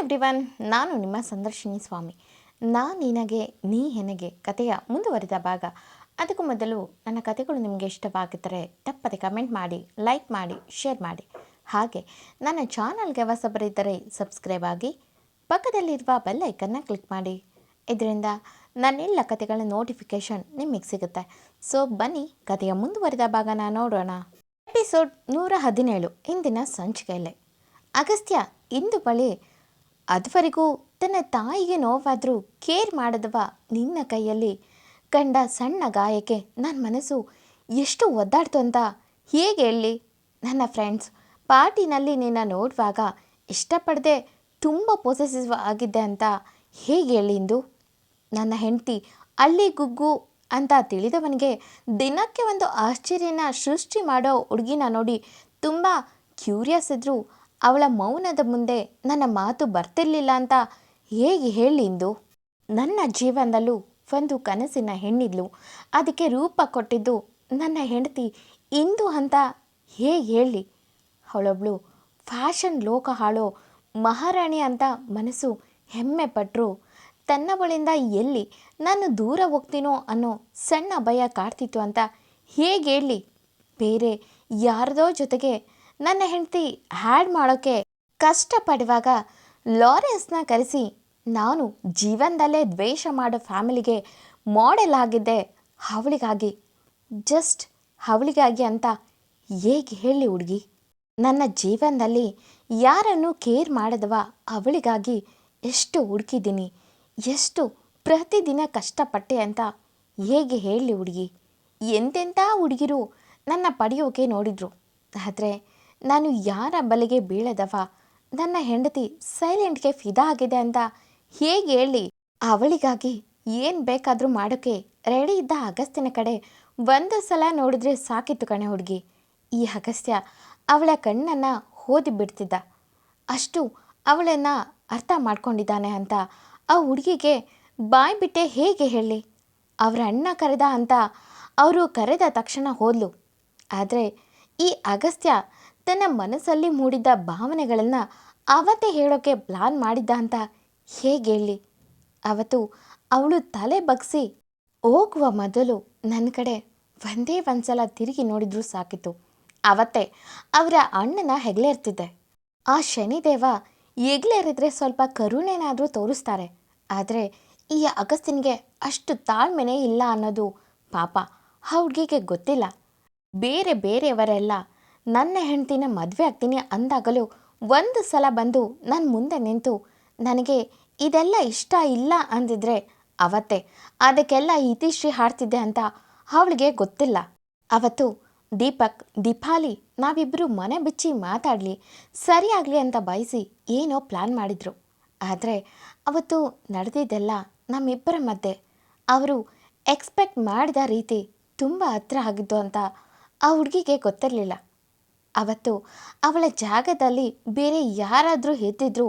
Everyone ನಾನು ನಿಮ್ಮ ಸಂದರ್ಶಿನಿ ಸ್ವಾಮಿ. ನಾ ನಿನಗೆ, ನೀ ಹೆನಗೆ ಕಥೆಯ ಮುಂದುವರಿದ ಭಾಗ. ಅದಕ್ಕೂ ಮೊದಲು ನನ್ನ ಕಥೆಗಳು ನಿಮಗೆ ಇಷ್ಟವಾಗಿದ್ದರೆ ತಪ್ಪದೆ ಕಮೆಂಟ್ ಮಾಡಿ, ಲೈಕ್ ಮಾಡಿ, ಶೇರ್ ಮಾಡಿ. ಹಾಗೆ ನನ್ನ ಚಾನಲ್ಗೆ ಹೊಸಬರಿದ್ದರೆ ಸಬ್ಸ್ಕ್ರೈಬ್ ಆಗಿ, ಪಕ್ಕದಲ್ಲಿರುವ ಬೆಲ್ಲೈಕನ್ನು ಕ್ಲಿಕ್ ಮಾಡಿ. ಇದರಿಂದ ನನ್ನೆಲ್ಲ ಕಥೆಗಳ ನೋಟಿಫಿಕೇಷನ್ ನಿಮಗೆ ಸಿಗುತ್ತೆ. ಸೊ, ಬನ್ನಿ ಕಥೆಯ ಮುಂದುವರಿದ ಭಾಗನ ನೋಡೋಣ. ಎಪಿಸೋಡ್ ನೂರ ಹದಿನೇಳು, ಇಂದಿನ ಸಂಚಿಕೆಯಲ್ಲಿ. ಅಗಸ್ತ್ಯ, ಇಂದು ಬಳಿ ಅದುವರೆಗೂ ತನ್ನ ತಾಯಿಗೆ ನೋವಾದರೂ ಕೇರ್ ಮಾಡದವ ನಿನ್ನ ಕೈಯಲ್ಲಿ. ಕಂಡ ಸಣ್ಣ ಗಾಯಕ್ಕೆ ನನ್ನ ಮನಸ್ಸು ಎಷ್ಟು ಒದ್ದಾಡ್ತು ಅಂತ ಹೇಗೆ ಹೇಳಿ. ನನ್ನ ಫ್ರೆಂಡ್ಸ್, ಪಾರ್ಟಿನಲ್ಲಿ ನಿನ್ನ ನೋಡುವಾಗ ಇಷ್ಟಪಡದೆ ತುಂಬ ಪೊಸೆಸಿವ್ ಆಗಿದ್ದೆ ಅಂತ ಹೇಗೆ ಹೇಳಿ ಇಂದು? ನನ್ನ ಹೆಂಡತಿ ಅಲ್ಲಿ ಗುಗ್ಗು ಅಂತ ತಿಳಿದವನಿಗೆ ದಿನಕ್ಕೆ ಒಂದು ಆಶ್ಚರ್ಯನ ಸೃಷ್ಟಿ ಮಾಡೋ ಹುಡುಗಿನ ನೋಡಿ ತುಂಬ ಕ್ಯೂರಿಯಸ್ ಇದ್ದರೂ ಅವಳ ಮೌನದ ಮುಂದೆ ನನ್ನ ಮಾತು ಬರ್ತಿರ್ಲಿಲ್ಲ ಅಂತ ಹೇಗೆ ಹೇಳಿ ಇಂದು? ನನ್ನ ಜೀವನದಲ್ಲೂ ಒಂದು ಕನಸಿನ ಹೆಣ್ಣಿದ್ಲು. ಅದಕ್ಕೆ ರೂಪ ಕೊಟ್ಟಿದ್ದು ನನ್ನ ಹೆಂಡತಿ ಇಂದು ಅಂತ ಹೇಗೆ ಹೇಳಿ? ಅವಳೊಬ್ಳು ಫ್ಯಾಷನ್ ಲೋಕ ಹಾಳೋ ಮಹಾರಾಣಿ ಅಂತ ಮನಸ್ಸು ಹೆಮ್ಮೆ ಪಟ್ಟರು ತನ್ನವಳಿಂದ ಎಲ್ಲಿ ನಾನು ದೂರ ಹೋಗ್ತೀನೋ ಅನ್ನೋ ಸಣ್ಣ ಭಯ ಕಾಡ್ತಿತ್ತು ಅಂತ ಹೇಗೆ ಹೇಳಿ? ಬೇರೆ ಯಾರದೋ ಜೊತೆಗೆ ನನ್ನ ಹೆಂಡತಿ ಹ್ಯಾಡ್ ಮಾಡೋಕ್ಕೆ ಕಷ್ಟಪಡುವಾಗ ಲಾರೆನ್ಸ್ನ ಕರೆಸಿ, ನಾನು ಜೀವನದಲ್ಲೇ ದ್ವೇಷ ಮಾಡೋ ಫ್ಯಾಮಿಲಿಗೆ ಮಾಡೆಲ್ ಆಗಿದ್ದೆ, ಅವಳಿಗಾಗಿ, ಜಸ್ಟ್ ಅವಳಿಗಾಗಿ ಅಂತ ಹೇಗೆ ಹೇಳಿ ಹುಡುಗಿ? ನನ್ನ ಜೀವನದಲ್ಲಿ ಯಾರನ್ನು ಕೇರ್ ಮಾಡದವ ಅವಳಿಗಾಗಿ ಎಷ್ಟು ಹುಡುಕಿದ್ದೀನಿ, ಎಷ್ಟು ಪ್ರತಿದಿನ ಕಷ್ಟಪಟ್ಟೆ ಅಂತ ಹೇಗೆ ಹೇಳಿ ಹುಡುಗಿ? ಎಂತೆಂಥ ಹುಡುಗಿರು ನನ್ನ ಪಡೆಯೋಕೆ ನೋಡಿದ್ರು. ಆದರೆ ನಾನು ಯಾರ ಬಲೆಗೆ ಬೀಳದವ? ನನ್ನ ಹೆಂಡತಿ ಸೈಲೆಂಟ್ಗೆ ಫಿದಾ ಆಗಿದೆ ಅಂತ ಹೇಗೆ ಹೇಳಿ? ಅವಳಿಗಾಗಿ ಏನು ಬೇಕಾದರೂ ಮಾಡೋಕ್ಕೆ ರೆಡಿ ಇದ್ದ ಅಗಸ್ತ್ಯನ ಕಡೆ ಒಂದು ಸಲ ನೋಡಿದ್ರೆ ಸಾಕಿತ್ತು ಕಣೆ ಹುಡುಗಿ. ಈ ಅಗಸ್ತ್ಯ ಅವಳ ಕಣ್ಣನ್ನು ಓದಿ ಬಿಡ್ತಿದ್ದ. ಅಷ್ಟು ಅವಳನ್ನು ಅರ್ಥ ಮಾಡ್ಕೊಂಡಿದ್ದಾನೆ ಅಂತ ಆ ಹುಡುಗಿಗೆ ಬಾಯ್ ಬಿಟ್ಟೆ ಹೇಗೆ ಹೇಳಿ? ಅವರ ಅಣ್ಣ ಕರೆದ ಅಂತ ಅವರು ಕರೆದ ತಕ್ಷಣ ಹೋದ್ಲು. ಆದರೆ ಈ ಅಗಸ್ತ್ಯ ತನ್ನ ಮನಸ್ಸಲ್ಲಿ ಮೂಡಿದ್ದ ಭಾವನೆಗಳನ್ನು ಅವತ್ತೇ ಹೇಳೋಕ್ಕೆ ಪ್ಲಾನ್ ಮಾಡಿದ್ದ ಅಂತ ಹೇಗೆ ಹೇಳಿ? ಅವತ್ತು ಅವಳು ತಲೆ ಬಗ್ಸಿ ಹೋಗುವ ಮೊದಲು ನನ್ನ ಕಡೆ ಒಂದೇ ಒಂದ್ಸಲ ತಿರುಗಿ ನೋಡಿದ್ರೂ ಸಾಕಿತು ಅವತ್ತೇ ಅವರ ಅಣ್ಣನ ಹೆಗ್ಲೇರ್ತಿದ್ದೆ. ಆ ಶನಿದೇವ ಹೆಗ್ಲೇರಿದ್ರೆ ಸ್ವಲ್ಪ ಕರುಣೆನಾದರೂ ತೋರಿಸ್ತಾರೆ. ಆದರೆ ಈ ಅಗಸ್ತಿನಿಗೆ ಅಷ್ಟು ತಾಳ್ಮೆನೇ ಇಲ್ಲ ಅನ್ನೋದು ಪಾಪ. ಆ ಗೊತ್ತಿಲ್ಲ. ಬೇರೆ ಬೇರೆಯವರೆಲ್ಲ ನನ್ನ ಹೆಂಡತಿನ ಮದುವೆ ಆಗ್ತೀನಿ ಅಂದಾಗಲೂ ಒಂದು ಸಲ ಬಂದು ನನ್ನ ಮುಂದೆ ನಿಂತು, ನನಗೆ ಇದೆಲ್ಲ ಇಷ್ಟ ಇಲ್ಲ ಅಂದಿದ್ರೆ, ಅವತ್ತೆ, ಅದಕ್ಕೆಲ್ಲ ಇತಿಶ್ರೀ ಹಾಡ್ತಿದ್ದೆ ಅಂತ ಅವಳಿಗೆ ಗೊತ್ತಿಲ್ಲ. ಅವತ್ತು ದೀಪಕ್, ದೀಪಾಲಿ ನಾವಿಬ್ಬರು ಮನೆ ಬಿಚ್ಚಿ ಮಾತಾಡಲಿ ಸರಿಯಾಗಲಿ ಅಂತ ಬಯಸಿ ಏನೋ ಪ್ಲಾನ್ ಮಾಡಿದರು. ಆದರೆ ಅವತ್ತು ನಡೆದಿದ್ದೆಲ್ಲ ನಮ್ಮಿಬ್ಬರ ಮಧ್ಯೆ. ಅವರು ಎಕ್ಸ್ಪೆಕ್ಟ್ ಮಾಡಿದ ರೀತಿ ತುಂಬ ಹತ್ರ ಆಗಿದ್ದು ಅಂತ ಆ ಹುಡುಗಿಗೆ ಗೊತ್ತಿರಲಿಲ್ಲ. ಅವತ್ತು ಅವಳ ಜಾಗದಲ್ಲಿ ಬೇರೆ ಯಾರಾದರೂ ಎದ್ದಿದ್ರು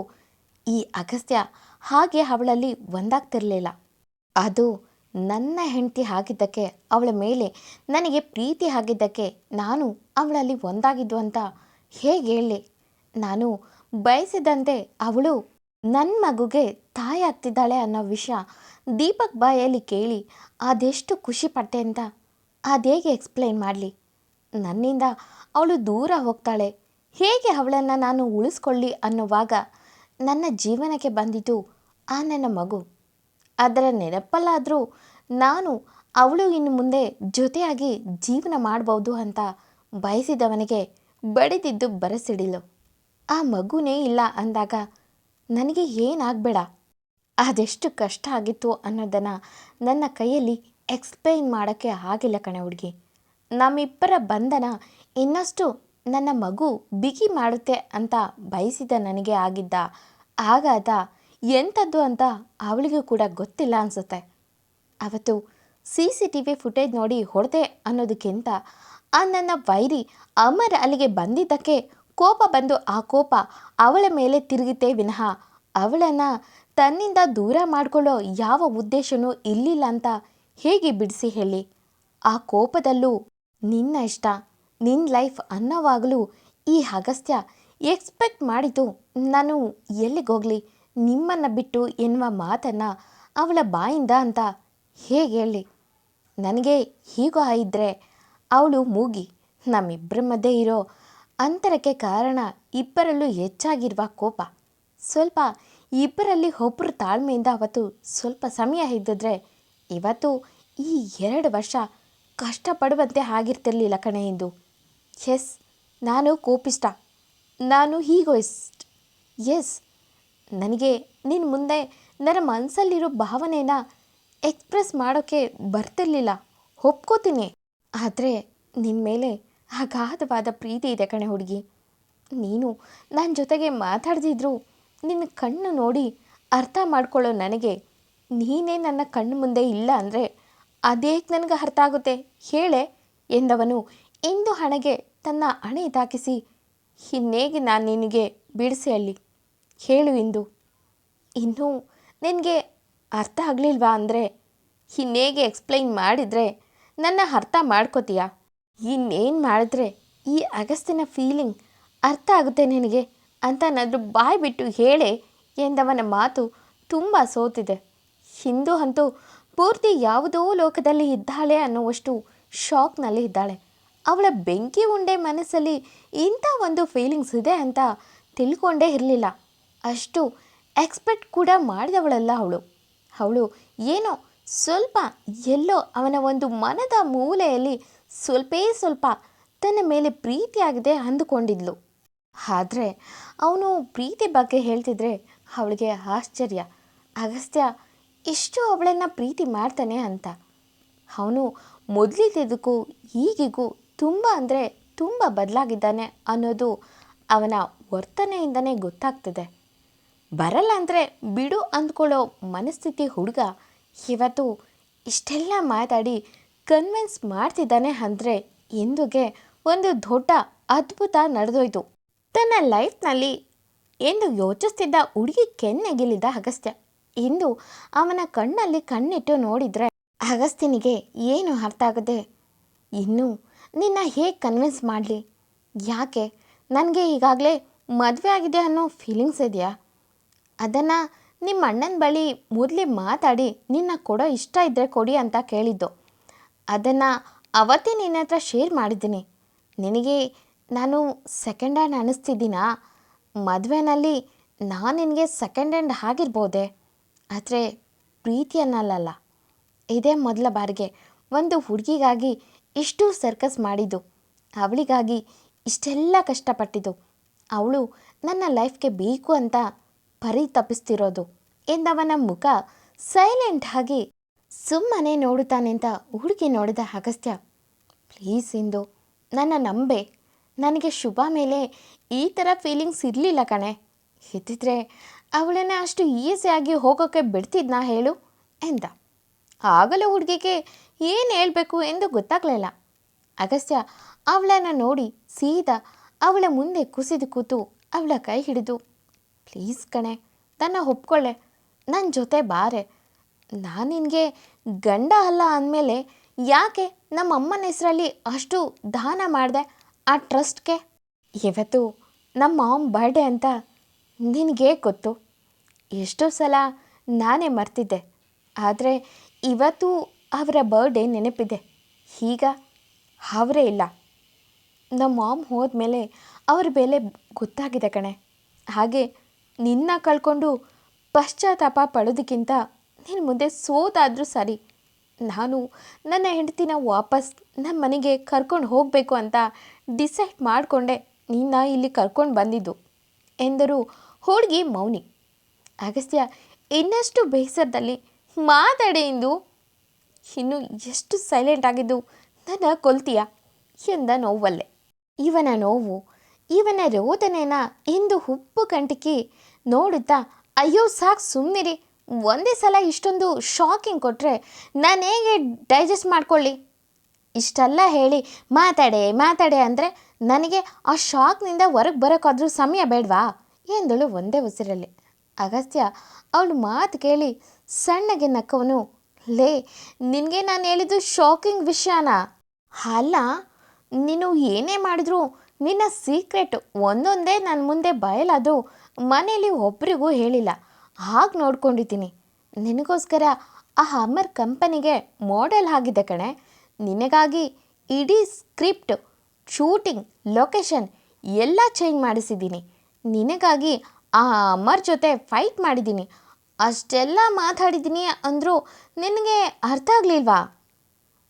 ಈ ಅಗಸ್ತ್ಯ ಹಾಗೆ ಅವಳಲ್ಲಿ ಒಂದಾಗ್ತಿರಲಿಲ್ಲ. ಅದು ನನ್ನ ಹೆಂಡತಿ ಆಗಿದ್ದಕ್ಕೆ, ಅವಳ ಮೇಲೆ ನನಗೆ ಪ್ರೀತಿ ಆಗಿದ್ದಕ್ಕೆ ನಾನು ಅವಳಲ್ಲಿ ಒಂದಾಗಿದ್ದು ಅಂತ ಹೇಗೆ ಹೇಳಿ? ನಾನು ಬಯಸಿದಂತೆ ಅವಳು ನನ್ನ ಮಗುಗೆ ತಾಯಿ ಆಗ್ತಿದ್ದಾಳೆ ಅನ್ನೋ ವಿಷಯ ದೀಪಕ್ ಬಾಯಲ್ಲಿ ಕೇಳಿ, ಅದೆಷ್ಟು ಖುಷಿಪಟ್ಟೆ ಅಂತ? ಅದೇಗೆ ಎಕ್ಸ್ಪ್ಲೈನ್ ಮಾಡಲಿ? ನನ್ನಿಂದ ಅವಳು ದೂರ ಹೋಗ್ತಾಳೆ. ಹೇಗೆ ಅವಳನ್ನು ನಾನು ಉಳಿಸ್ಕೊಳ್ಳಿ ಅನ್ನುವಾಗ ನನ್ನ ಜೀವನಕ್ಕೆ ಬಂದಿತು ಆ ನನ್ನ ಮಗು. ಅದರ ನೆನಪಲ್ಲಾದರೂ ನಾನು ಅವಳು ಇನ್ನು ಮುಂದೆ ಜೊತೆಯಾಗಿ ಜೀವನ ಮಾಡಬಹುದು ಅಂತ ಬಯಸಿದವನಿಗೆ ಬಡಿದಿದ್ದು ಬರಸಿಡಿಲು. ಆ ಮಗುನೇ ಇಲ್ಲ ಅಂದಾಗ ನನಗೆ ಏನಾಗಬೇಡ. ಅದೆಷ್ಟು ಕಷ್ಟ ಆಗಿತ್ತು ಅನ್ನೋದನ್ನು ನನ್ನ ಕೈಯಲ್ಲಿ ಎಕ್ಸ್ಪ್ಲೈನ್ ಮಾಡೋಕ್ಕೆ ಆಗಿಲ್ಲ ಕಣೆ ಹುಡುಗಿ. ನಮ್ಮಿಬ್ಬರ ಬಂಧನ ಇನ್ನಷ್ಟು ನನ್ನ ಮಗು ಬಿಗಿ ಮಾಡುತ್ತೆ ಅಂತ ಬಯಸಿದ ನನಗೆ ಆಗಿದ್ದ. ಆಘಾತ ಎಂಥದ್ದು ಅಂತ ಅವಳಿಗೂ ಕೂಡ ಗೊತ್ತಿಲ್ಲ ಅನಿಸುತ್ತೆ. ಅವತ್ತು C C T V footage ನೋಡಿ ಹೊಡೆದೆ ಅನ್ನೋದಕ್ಕಿಂತ ಆ ನನ್ನ ವೈರಿ ಅಮರ್ ಅಲ್ಲಿಗೆ ಬಂದಿದ್ದಕ್ಕೆ ಕೋಪ ಬಂದು ಆ ಕೋಪ ಅವಳ ಮೇಲೆ ತಿರುಗಿತೆ ವಿನಃ ಅವಳನ್ನು ತನ್ನಿಂದ ದೂರ ಮಾಡಿಕೊಳ್ಳೋ ಯಾವ ಉದ್ದೇಶನೂ ಇಲ್ಲಿಲ್ಲ ಅಂತ ಹೇಗೆ ಬಿಡಿಸಿ ಹೇಳಿ. ಆ ಕೋಪದಲ್ಲೂ ನಿನ್ನ ಇಷ್ಟ ನಿನ್ನ ಲೈಫ್ ಅನ್ನೋವಾಗಲೂ ಈ ಅಗಸ್ತ್ಯ ಎಕ್ಸ್ಪೆಕ್ಟ್ ಮಾಡಿತು. ನಾನು ಎಲ್ಲಿಗೋಗಲಿ ನಿಮ್ಮನ್ನು ಬಿಟ್ಟು ಎನ್ನುವ ಮಾತನ್ನು ಅವಳ ಬಾಯಿಂದ ಅಂತ ಹೇಗೆ ಹೇಳಿ? ನನಗೆ ಹೀಗೋ ಇದ್ದರೆ ಅವಳು ಮೂಗಿ ನಮ್ಮಿಬ್ಬರ ಮಧ್ಯೆ ಇರೋ ಅಂತರಕ್ಕೆ ಕಾರಣ ಇಬ್ಬರಲ್ಲೂ ಹೆಚ್ಚಾಗಿರುವ ಕೋಪ. ಸ್ವಲ್ಪ ಇಬ್ಬರಲ್ಲಿ ಒಬ್ಬರು ತಾಳ್ಮೆಯಿಂದ ಅವತ್ತು ಸ್ವಲ್ಪ ಸಮಯ ಇದ್ದಿದ್ರೆ ಇವತ್ತು ಈ ಎರಡು ವರ್ಷ ಕಷ್ಟಪಡುವಂತೆ ಆಗಿರ್ತಿರ್ಲಿಲ್ಲ ಕಣೆ ಎಂದು ಎಸ್, ನಾನು ಕೋಪಿಷ್ಟ. ನಾನು ಹೀಗೋಯಿಸ್ಟ್. ಎಸ್, ನನಗೆ ನಿನ್ನ ಮುಂದೆ ನನ್ನ ಮನಸ್ಸಲ್ಲಿರೋ ಭಾವನೆನ ಎಕ್ಸ್ಪ್ರೆಸ್ ಮಾಡೋಕ್ಕೆ ಬರ್ತಿರ್ಲಿಲ್ಲ. ಒಪ್ಕೋತೀನಿ. ಆದರೆ ನಿನ್ನ ಮೇಲೆ ಅಗಾಧವಾದ ಪ್ರೀತಿ ಇದೆ ಕಣೆ ಹುಡುಗಿ. ನೀನು ನನ್ನ ಜೊತೆಗೆ ಮಾತಾಡ್ದಿದ್ರು ನಿನ್ನ ಕಣ್ಣು ನೋಡಿ ಅರ್ಥ ಮಾಡ್ಕೊಳ್ಳೋ ನನಗೆ ನೀನೇ ನನ್ನ ಕಣ್ಣು ಮುಂದೆ ಇಲ್ಲ ಅಂದರೆ ಅದೇಕೆ ನನಗೆ ಅರ್ಥ ಆಗುತ್ತೆ. ಹೇಳೆ, ಎಂದವನು, ಇಂದು ಹಣೆಗೆ ತನ್ನ ಹಣೆ ತಾಕಿಸಿ ಇನ್ನೇಗೆ ನಾನು ನಿನಗೆ ಬಿಡಿಸಿ ಅಲ್ಲಿ ಹೇಳು ಇಂದು, ಇನ್ನೂ ನಿನಗೆ ಅರ್ಥ ಆಗಲಿಲ್ವಾ ಅಂದರೆ, ಇನ್ನೇಗೆ ಎಕ್ಸ್ಪ್ಲೈನ್ ಮಾಡಿದರೆ ನನ್ನ ಅರ್ಥ ಮಾಡ್ಕೋತೀಯಾ? ಇನ್ನೇನು ಮಾಡಿದ್ರೆ ಈ ಅಗಸ್ತಿನ ಫೀಲಿಂಗ್ ಅರ್ಥ ಆಗುತ್ತೆ ನಿನಗೆ ಅಂತ ನಾದರೂ ಬಾಯಿ ಬಿಟ್ಟು ಹೇಳೆ ಎಂದವನ ಮಾತು ತುಂಬ ಸೋತಿದೆ. ಹಿಂದೂ ಅಂತೂ ಪೂರ್ತಿ ಯಾವುದೋ ಲೋಕದಲ್ಲಿ ಇದ್ದಾಳೆ ಅನ್ನುವಷ್ಟು ಶಾಕ್ನಲ್ಲಿ ಇದ್ದಾಳೆ. ಅವಳ ಬೆಂಕಿ ಉಂಡೆ ಮನಸ್ಸಲ್ಲಿ ಇಂಥ ಒಂದು ಫೀಲಿಂಗ್ಸ್ ಇದೆ ಅಂತ ತಿಳ್ಕೊಂಡೇ ಇರಲಿಲ್ಲ. ಅಷ್ಟು ಎಕ್ಸ್ಪೆಕ್ಟ್ ಕೂಡ ಮಾಡಿದವಳಲ್ಲ ಅವಳು. ಅವಳು ಏನೋ ಸ್ವಲ್ಪ ಎಲ್ಲೋ ಅವನ ಒಂದು ಮನದ ಮೂಲೆಯಲ್ಲಿ ಸ್ವಲ್ಪೇ ಸ್ವಲ್ಪ ತನ್ನ ಮೇಲೆ ಪ್ರೀತಿಯಾಗಿದೆ ಅಂದುಕೊಂಡಿದ್ಲು. ಆದರೆ ಅವನು ಪ್ರೀತಿ ಬಗ್ಗೆ ಹೇಳ್ತಿದ್ರೆ ಅವಳಿಗೆ ಆಶ್ಚರ್ಯ. ಅಗಸ್ತ್ಯ ಇಷ್ಟು ಅವಳನ್ನು ಪ್ರೀತಿ ಮಾಡ್ತಾನೆ ಅಂತ. ಅವನು ಮೊದಲಿದ್ದಕ್ಕೂ ಈಗಿಗೂ ತುಂಬ ಅಂದರೆ ತುಂಬ ಬದಲಾಗಿದ್ದಾನೆ ಅನ್ನೋದು ಅವನ ವರ್ತನೆಯಿಂದನೇ ಗೊತ್ತಾಗ್ತದೆ. ಬರಲ್ಲ ಅಂದರೆ ಬಿಡು ಅಂದ್ಕೊಳ್ಳೋ ಮನಸ್ಥಿತಿ ಹುಡುಗ ಇವತ್ತು ಇಷ್ಟೆಲ್ಲ ಮಾತಾಡಿ ಕನ್ವಿನ್ಸ್ ಮಾಡ್ತಿದ್ದಾನೆ ಅಂದರೆ ಎಂದುಗೆ ಒಂದು ದೊಡ್ಡ ಅದ್ಭುತ ನಡೆದೋಯ್ತು. ತನ್ನ ಲೈಫ್ನಲ್ಲಿ ಎಂದು ಯೋಚಿಸ್ತಿದ್ದ ಹುಡುಗಿ ಕೆನ್ನೆಗಿಲಿದ ಅಗಸ್ತ್ಯ. ಇಂದು ಅವನ ಕಣ್ಣಲ್ಲಿ ಕಣ್ಣಿಟ್ಟು ನೋಡಿದರೆ ಅಗಸ್ತಿನಿಗೆ ಏನು ಅರ್ಥ ಆಗದೆ ಇನ್ನು ನಿನ್ನ ಹೇಗೆ ಕನ್ವಿನ್ಸ್ ಮಾಡಲಿ? ಯಾಕೆ? ನನಗೆ ಈಗಾಗಲೇ ಮದುವೆ ಆಗಿದೆ ಅನ್ನೋ ಫೀಲಿಂಗ್ಸ್ ಇದೆಯಾ? ಅದನ್ನು ನಿಮ್ಮ ಅಣ್ಣನ ಬಳಿ ಮೊದಲೇ ಮಾತಾಡಿ ನಿನ್ನ ಕೊಡೋ ಇಷ್ಟ ಇದ್ದರೆ ಕೊಡಿ ಅಂತ ಕೇಳಿದ್ದು. ಅದನ್ನು ಅವತ್ತೇ ನಿನ್ನ ಹತ್ರ ಶೇರ್ ಮಾಡಿದ್ದೀನಿ. ನಿನಗೆ ನಾನು ಸೆಕೆಂಡ್ ಹ್ಯಾಂಡ್ ಅನ್ನಿಸ್ತಿದ್ದೀನಾ? ಮದುವೆನಲ್ಲಿ ನಾನು ನಿನಗೆ ಸೆಕೆಂಡ್ ಹ್ಯಾಂಡ್ ಆಗಿರ್ಬೋದೆ? ಆದರೆ ಪ್ರೀತಿ ಅನ್ನಲ್ಲ ಇದೇ ಮೊದಲ ಬಾರಿಗೆ ಒಂದು ಹುಡುಗಿಗಾಗಿ ಇಷ್ಟು ಸರ್ಕಸ್ ಮಾಡಿದ್ದು. ಅವಳಿಗಾಗಿ ಇಷ್ಟೆಲ್ಲ ಕಷ್ಟಪಟ್ಟಿದ್ದು. ಅವಳು ನನ್ನ ಲೈಫ್ಗೆ ಬೇಕು ಅಂತ ಪರಿತಪಿಸ್ತಿರೋದು ಎಂದವನ ಮುಖ ಸೈಲೆಂಟ್ ಆಗಿ ಸುಮ್ಮನೆ ನೋಡುತ್ತಾನೆ ಅಂತ ಹುಡುಗಿ ನೋಡಿದ ಅಗಸ್ತ್ಯ ಪ್ಲೀಸ್ ಇಂದು ನನ್ನ ನಂಬೆ. ನನಗೆ ಶುಭ ಮೇಲೆ ಈ ಥರ ಫೀಲಿಂಗ್ಸ್ ಇರಲಿಲ್ಲ ಕಣೆ. ಇದ್ದಿದ್ರೆ ಅವಳನ್ನ ಅಷ್ಟು ಈಸಿಯಾಗಿ ಹೋಗೋಕ್ಕೆ ಬಿಡ್ತಿದ್ನಾ ಹೇಳು ಎಂದ. ಆಗಲೂ ಹುಡುಗಿಗೆ ಏನು ಹೇಳಬೇಕು ಎಂದು ಗೊತ್ತಾಗಲಿಲ್ಲ. ಅಗಸ್ತ್ಯ ಅವಳನ್ನು ನೋಡಿ ಸೀದಾ ಅವಳ ಮುಂದೆ ಕುಸಿದು ಕೂತು ಅವಳ ಕೈ ಹಿಡಿದು ಪ್ಲೀಸ್ ಕಣೆ ನನ್ನ ಒಪ್ಕೊಳ್ಳೆ ನನ್ನ ಜೊತೆ ಬಾರೆ. ನಾನು ನಿನಗೆ ಗಂಡ ಅಲ್ಲ ಅಂದಮೇಲೆ ಯಾಕೆ ನಮ್ಮ ಅಮ್ಮನ ಹೆಸರಲ್ಲಿ ಅಷ್ಟು ದಾನ ಮಾಡಿದೆ ಆ ಟ್ರಸ್ಟ್ಗೆ ಇವತ್ತು ನಮ್ಮ ಮಾಮ್ ಬರ್ಡೇ ಅಂತ ನಿನಗೆ ಗೊತ್ತು, ಎಷ್ಟೋ ಸಲ ನಾನೇ ಮರ್ತಿದ್ದೆ, ಆದರೆ ಇವತ್ತು ಅವರ ಬರ್ಡೇ ನೆನಪಿದೆ. ಈಗ ಅವರೇ ಇಲ್ಲ. ನಮ್ಮ ಮಾಮ್ ಹೋದ್ಮೇಲೆ ಅವ್ರ ಬೆಲೆ ಗೊತ್ತಾಗಿದೆ ಕಣೆ. ಹಾಗೆ ನಿನ್ನ ಕಳ್ಕೊಂಡು ಪಶ್ಚಾತ್ತಾಪ ಪಡೋದಕ್ಕಿಂತ ನಿನ್ನ ಮುಂದೆ ಸೋತಾದರೂ ಸರಿ, ನಾನು ನನ್ನ ಹೆಂಡತಿನ ವಾಪಸ್ ನಮ್ಮ ಮನೆಗೆ ಕರ್ಕೊಂಡು ಹೋಗಬೇಕು ಅಂತ ಡಿಸೈಡ್ ಮಾಡಿಕೊಂಡೆ. ನಿನ್ನ ಇಲ್ಲಿ ಕರ್ಕೊಂಡು ಬಂದಿದ್ದು ಎಂದರು ಹುಡುಗಿ ಮೌನಿ. ಅಗಸ್ತ್ಯ, ಇನ್ನಷ್ಟು ಬೇಸರದಲ್ಲಿ ಮಾತಾಡೆ ಎಂದು ಇನ್ನು ಎಷ್ಟು ಸೈಲೆಂಟ್ ಆಗಿದ್ದು ನನ್ನ ಕೊಲ್ತೀಯ ಎಂದ ನೋವಲ್ಲೇ. ಇವನ ನೋವು, ಇವನ ರೋದನೆನ ಎಂದು ಉಪ್ಪು ಕಂಟಿಕಿ ನೋಡುತ್ತಾ, ಅಯ್ಯೋ ಸಾಕು ಸುಮ್ಮನಿರಿ ಒಂದೇ ಸಲ ಇಷ್ಟೊಂದು ಶಾಕಿಂಗ್ ಕೊಟ್ಟರೆ ನಾನು ಹೇಗೆ ಡೈಜೆಸ್ಟ್ ಮಾಡ್ಕೊಳ್ಳಿ? ಇಷ್ಟೆಲ್ಲ ಹೇಳಿ ಮಾತಾಡೆ ಮಾತಾಡೆ ಅಂದರೆ ನನಗೆ ಆ ಶಾಕ್ನಿಂದ ಹೊರಗೆ ಬರೋಕ್ಕಾದ್ರೂ ಸಮಯ ಬೇಡವಾ? ಎಂದಳು ಒಂದೇ ಉಸಿರಲ್ಲಿ. ಅಗಸ್ತ್ಯ, ಅವಳು ಮಾತು ಕೇಳಿ ಸಣ್ಣಗೆ ನಕ್ಕವನು, ಲೇ, ನಿನಗೆ ನಾನು ಹೇಳಿದ್ದು ಶಾಕಿಂಗ್ ವಿಷಯನಾ? ಅಲ್ಲ, ನೀನು ಏನೇ ಮಾಡಿದ್ರು ನಿನ್ನ ಸೀಕ್ರೆಟ್ ಒಂದೊಂದೇ ನನ್ನ ಮುಂದೆ ಬಯಲಾದರೂ ಮನೇಲಿ ಒಬ್ರಿಗೂ ಹೇಳಿಲ್ಲ. ಹಾಗೆ ನೋಡ್ಕೊಂಡಿದ್ದೀನಿ. ನಿನಗೋಸ್ಕರ ಆ ಹಮ್ಮರ್ ಕಂಪನಿಗೆ ಮಾಡೆಲ್ ಆಗಿದೆ ಕಣೆ. ನಿನಗಾಗಿ ಇಡೀ ಸ್ಕ್ರಿಪ್ಟ್ ಶೂಟಿಂಗ್ ಲೊಕೇಶನ್ ಎಲ್ಲ ಚೇಂಜ್ ಮಾಡಿಸಿದ್ದೀನಿ. ನಿನಗಾಗಿ ಆ ಅಮ್ಮರ್ ಜೊತೆ ಫೈಟ್ ಮಾಡಿದ್ದೀನಿ. ಅಷ್ಟೆಲ್ಲ ಮಾತಾಡಿದ್ದೀನಿ ಅಂದರೂ ನಿನಗೆ ಅರ್ಥ ಆಗಲಿಲ್ವಾ?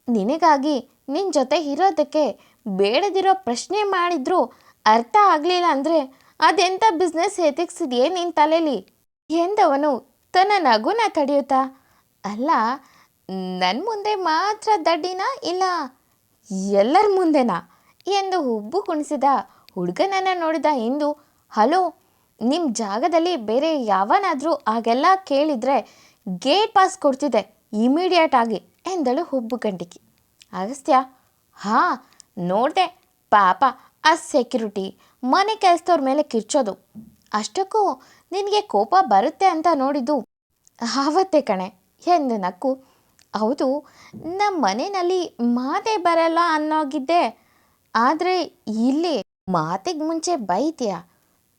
ನಿನಗಾಗಿ ನಿನ್ನ ಜೊತೆ ಇರೋದಕ್ಕೆ ಬೇಡದಿರೋ ಪ್ರಶ್ನೆ ಮಾಡಿದರೂ ಅರ್ಥ ಆಗಲಿಲ್ಲ ಅಂದರೆ ಅದೆಂಥ ಬಿಸ್ನೆಸ್ ಎತಿಕ್ಸಿದೆಯೇ ನಿನ್ನ ತಲೆಯಲ್ಲಿ ಎಂದವನು ತನ್ನ ನಗುನ ತಡೆಯುತ್ತಾ, ಅಲ್ಲ ನನ್ನ ಮುಂದೆ ಮಾತ್ರ ದಡ್ಡಿನ ಇಲ್ಲ, ಎಲ್ಲರ ಮುಂದೆನಾ? ಎಂದು ಹುಬ್ಬು ಕುಣಿಸಿದ ಹುಡುಗನನ್ನು ನೋಡಿದ ಇಂದು ಹಲೋ ನಿಮ್ಮ ಜಾಗದಲ್ಲಿ ಬೇರೆ ಯಾವನಾದರೂ ಹಾಗೆಲ್ಲ ಕೇಳಿದರೆ ಗೇಟ್ ಪಾಸ್ ಕೊಡ್ತಿದ್ದೆ, ಇಮಿಡಿಯೇಟ್ ಆಗಿ ಎಂದಳು ಹುಬ್ಬು ಗಂಟಿಕಿ ಅಗಸ್ತ್ಯ, ಹಾಂ, ನೋಡಿದೆ, ಪಾಪ, ಆ ಸೆಕ್ಯೂರಿಟಿ, ಮನೆ ಕೆಲಸದವ್ರ ಮೇಲೆ ಕಿರ್ಚೋದು. ಅಷ್ಟಕ್ಕೂ ನಿನಗೆ ಕೋಪ ಬರುತ್ತೆ ಅಂತ ನೋಡಿದ್ದು ಆವತ್ತೆ ಕಣೆ, ಎಂದು ನಕ್ಕು. ಹೌದು ನಮ್ಮ ಮನೆಯಲ್ಲಿ ಮಾತೇ ಬರಲ್ಲ ಅನ್ನೋಗಿದ್ದೆ. ಆದರೆ ಇಲ್ಲಿ ಮಾತಿಗೆ ಮುಂಚೆ ಬೈತೀಯ?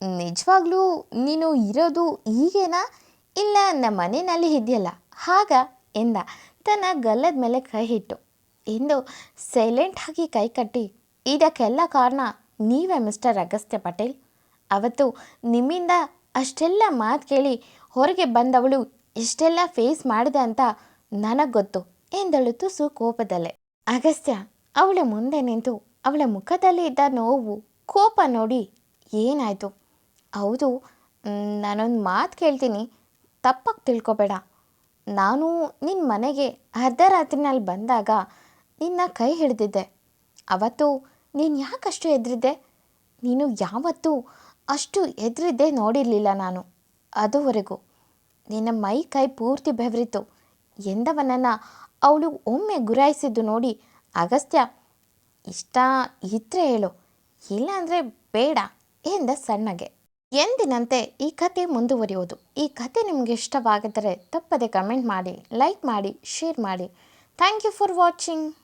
ನಿಜವಾಗ್ಲೂ ನೀನು ಇರೋದು ಈಗೇನಾ ಇಲ್ಲ ನಮ್ಮ ಮನೆಯಲ್ಲಿ ಇದೆಯಲ್ಲ? ಹಾಗ ಎಂದ. ತನ್ನ ಗಲ್ಲದ ಮೇಲೆ ಕೈ ಇಟ್ಟು. ಎಂದು ಸೈಲೆಂಟ್ ಆಗಿ ಕೈ ಕಟ್ಟಿ. ಇದಕ್ಕೆಲ್ಲ ಕಾರಣ ನೀವೇ ಮಿಸ್ಟರ್ ಅಗಸ್ತ್ಯ ಪಟೇಲ್? ಅವತ್ತು ನಿಮ್ಮಿಂದ ಅಷ್ಟೆಲ್ಲ ಮಾತು ಕೇಳಿ ಹೊರಗೆ ಬಂದವಳು ಎಷ್ಟೆಲ್ಲ ಫೇಸ್ ಮಾಡಿದೆ ಅಂತ ನನಗೆ ಗೊತ್ತು ಎಂದಳು ತುಸು ಕೋಪದಲ್ಲೇ ಅಗಸ್ತ್ಯ, ಅವಳ ಮುಂದೆ ನಿಂತು ಅವಳ ಮುಖದಲ್ಲಿ ಇದ್ದ ನೋವು, ಕೋಪ ನೋಡಿ ಏನಾಯಿತು? ಹೌದು. ನಾನೊಂದು ಮಾತು ಕೇಳ್ತೀನಿ. ತಪ್ಪಾಗಿ ತಿಳ್ಕೊಬೇಡ. ನಾನು ನಿನ್ನ ಮನೆಗೆ ಅರ್ಧ ರಾತ್ರಿನಲ್ಲಿ ಬಂದಾಗ ನಿನ್ನ ಕೈ ಹಿಡಿದಿದ್ದೆ. ಅವತ್ತು ನೀನು ಯಾಕಷ್ಟು ಎದ್ರಿದ್ದೆ ನೀನು ಯಾವತ್ತೂ ಅಷ್ಟು ಎದ್ರಿದ್ದೆ ನೋಡಿರಲಿಲ್ಲ ನಾನು. ಅದುವರೆಗೂ ನಿನ್ನ ಮೈ ಕೈ ಪೂರ್ತಿ ಬೆವರಿತು ಎಂದವನನ್ನು ಅವಳು ಒಮ್ಮೆ ಗುರಾಯಿಸಿದ್ದು ನೋಡಿ ಅಗಸ್ತ್ಯ, ಇಷ್ಟ ಇದ್ರೆ ಹೇಳು, ಇಲ್ಲಾಂದರೆ ಬೇಡ ಎಂದ ಸಣ್ಣಗೆ. ಎಂದಿನಂತೆ ಈ ಕತೆ ಮುಂದುವರಿಯುವುದು. ಈ ಕತೆ ನಿಮಗೆ ಇಷ್ಟವಾಗಿದ್ದರೆ ತಪ್ಪದೆ ಕಮೆಂಟ್ ಮಾಡಿ, ಲೈಕ್ ಮಾಡಿ, ಶೇರ್ ಮಾಡಿ. Thank you for watching.